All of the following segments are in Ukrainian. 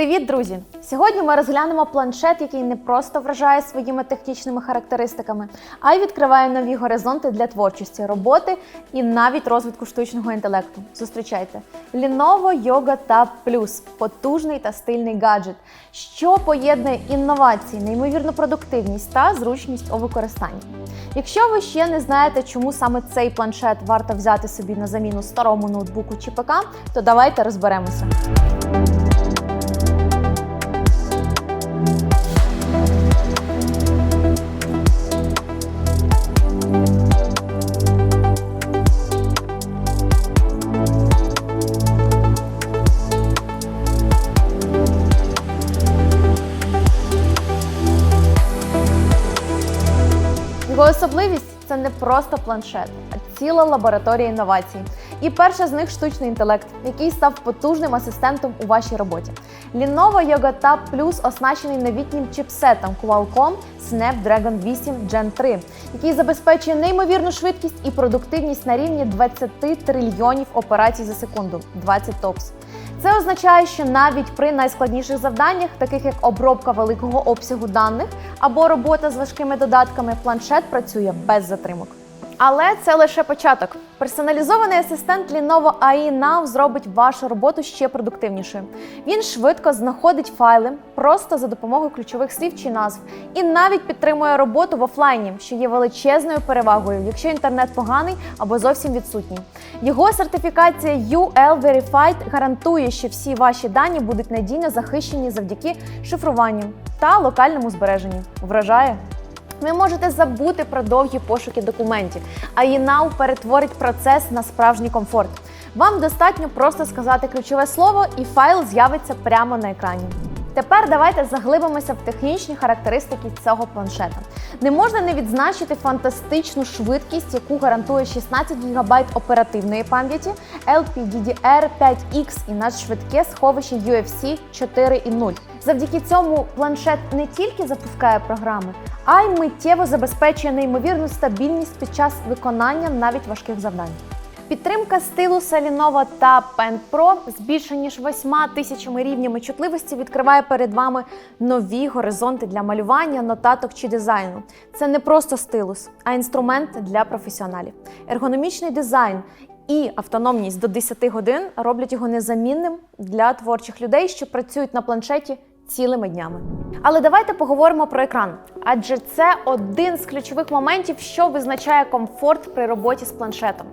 Привіт, друзі! Сьогодні ми розглянемо планшет, який не просто вражає своїми технічними характеристиками, а й відкриває нові горизонти для творчості, роботи і навіть розвитку штучного інтелекту. Зустрічайте Lenovo Yoga Tab Plus – потужний та стильний гаджет, що поєднує інновації, неймовірну продуктивність та зручність у використанні. Якщо ви ще не знаєте, чому саме цей планшет варто взяти собі на заміну старому ноутбуку чи ПК, то давайте розберемося. Його особливість це не просто планшет, а ціла лабораторія інновацій. І перша з них штучний інтелект, який став потужним асистентом у вашій роботі. Lenovo Yoga Tab Plus оснащений новітнім чіпсетом Qualcomm Snapdragon 8 Gen 3, який забезпечує неймовірну швидкість і продуктивність на рівні 20 трильйонів операцій за секунду 20 топс. Це означає, що навіть при найскладніших завданнях, таких як обробка великого обсягу даних або робота з важкими додатками, планшет працює без затримок. Але це лише початок. Персоналізований асистент Lenovo AI Now зробить вашу роботу ще продуктивнішою. Він швидко знаходить файли просто за допомогою ключових слів чи назв, і навіть підтримує роботу в офлайні, що є величезною перевагою, якщо інтернет поганий або зовсім відсутній. Його сертифікація UL Verified гарантує, що всі ваші дані будуть надійно захищені завдяки шифруванню та локальному збереженню. Вражає? Ви можете забути про довгі пошуки документів, а ЄНАУ перетворить процес на справжній комфорт. Вам достатньо просто сказати ключове слово, і файл з'явиться прямо на екрані. Тепер давайте заглибимося в технічні характеристики цього планшета. Не можна не відзначити фантастичну швидкість, яку гарантує 16 ГБ оперативної пам'яті, LPDDR5X і надшвидке сховище UFC 4.0. Завдяки цьому планшет не тільки запускає програми, а й миттєво забезпечує неймовірну стабільність під час виконання навіть важких завдань. Підтримка стилуса Lenovo та Pen Pro з більше ніж 8 тисячами рівнями чутливості відкриває перед вами нові горизонти для малювання, нотаток чи дизайну. Це не просто стилус, а інструмент для професіоналів. Ергономічний дизайн і автономність до 10 годин роблять його незамінним для творчих людей, що працюють на планшеті цілими днями. Але давайте поговоримо про екран, адже це один з ключових моментів, що визначає комфорт при роботі з планшетом.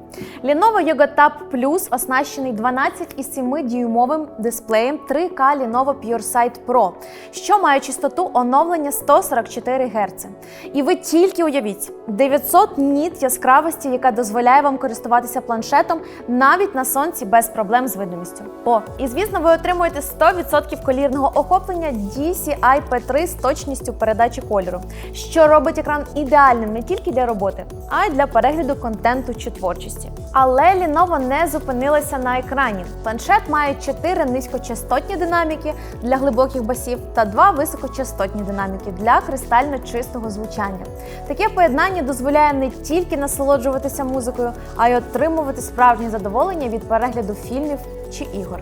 Lenovo Yoga Tab Plus оснащений 12,7 дюймовим дисплеєм 3K Lenovo PureSight Pro, що має частоту оновлення 144 Гц. І ви тільки уявіть 900 ніт яскравості, яка дозволяє вам користуватися планшетом навіть на сонці без проблем з видимістю. О, і звісно, ви отримуєте 100% колірного охоплення DCI P3 з точністю передачі кольору, що робить екран ідеальним не тільки для роботи, а й для перегляду контенту чи творчості. Але Lenovo не зупинилася на екрані. Планшет має 4 низькочастотні динаміки для глибоких басів та 2 високочастотні динаміки для кристально чистого звучання. Таке поєднання дозволяє не тільки насолоджуватися музикою, а й отримувати справжнє задоволення від перегляду фільмів чи ігор.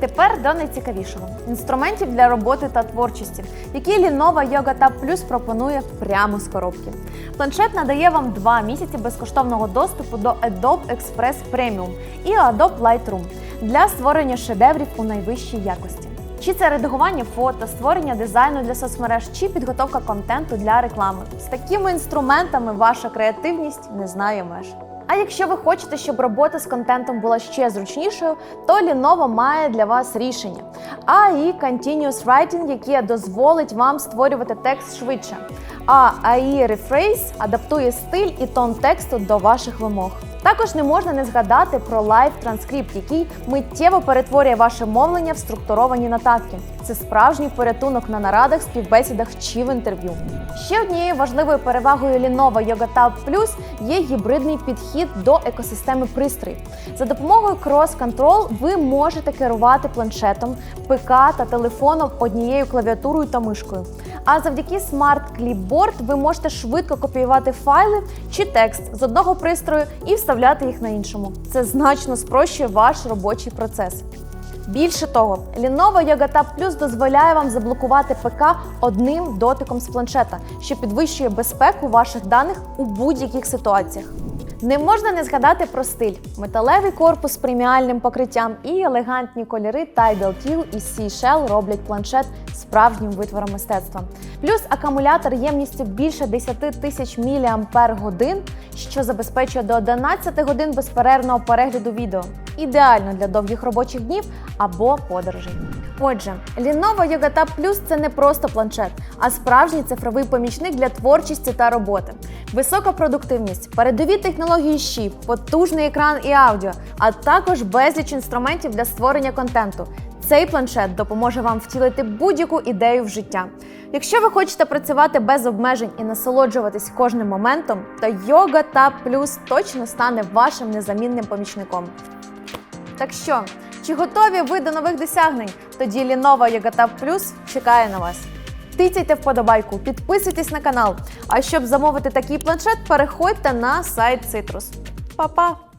Тепер до найцікавішого інструментів для роботи та творчості, які Lenovo Yoga Tab Plus пропонує прямо з коробки. Планшет надає вам 2 місяці безкоштовного доступу до Adobe Express Premium і Adobe Lightroom для створення шедеврів у найвищій якості. Чи це редагування фото, створення дизайну для соцмереж, чи підготовка контенту для реклами. З такими інструментами ваша креативність не знає меж. А якщо ви хочете, щоб робота з контентом була ще зручнішою, то Lenovo має для вас рішення. AI Continuous Writing, яке дозволить вам створювати текст швидше. А AI Rephrase адаптує стиль і тон тексту до ваших вимог. Також не можна не згадати про Live Transcript, який миттєво перетворює ваше мовлення в структуровані нотатки. Це справжній порятунок на нарадах, співбесідах чи в інтерв'ю. Ще однією важливою перевагою Lenovo Yoga Tab Plus є гібридний підхід до екосистеми пристроїв. За допомогою Cross Control ви можете керувати планшетом, ПК та телефоном однією клавіатурою та мишкою. А завдяки Smart Clipboard ви можете швидко копіювати файли чи текст з одного пристрою і вставляти їх на іншому. Це значно спрощує ваш робочий процес. Більше того, Lenovo Yoga Tab Plus дозволяє вам заблокувати ПК одним дотиком з планшета, що підвищує безпеку ваших даних у будь-яких ситуаціях. Не можна не згадати про стиль: металевий корпус з преміальним покриттям і елегантні кольори Tidal Teal і Seashell роблять планшет справжнім витвором мистецтва. Плюс акумулятор ємністю більше 10 тисяч мАч, що забезпечує до 11 годин безперервного перегляду відео. Ідеально для довгих робочих днів або подорожей. Отже, Lenovo Yoga Tab Plus – це не просто планшет, а справжній цифровий помічник для творчості та роботи. Висока продуктивність, передові технології щі, потужний екран і аудіо, а також безліч інструментів для створення контенту. Цей планшет допоможе вам втілити будь-яку ідею в життя. Якщо ви хочете працювати без обмежень і насолоджуватись кожним моментом, то Yoga Tab Plus точно стане вашим незамінним помічником. Так що, чи готові ви до нових досягнень? Тоді Lenovo Yoga Tab Plus чекає на вас. Тицяйте вподобайку, підписуйтесь на канал. А щоб замовити такий планшет, переходьте на сайт Citrus. Па-па!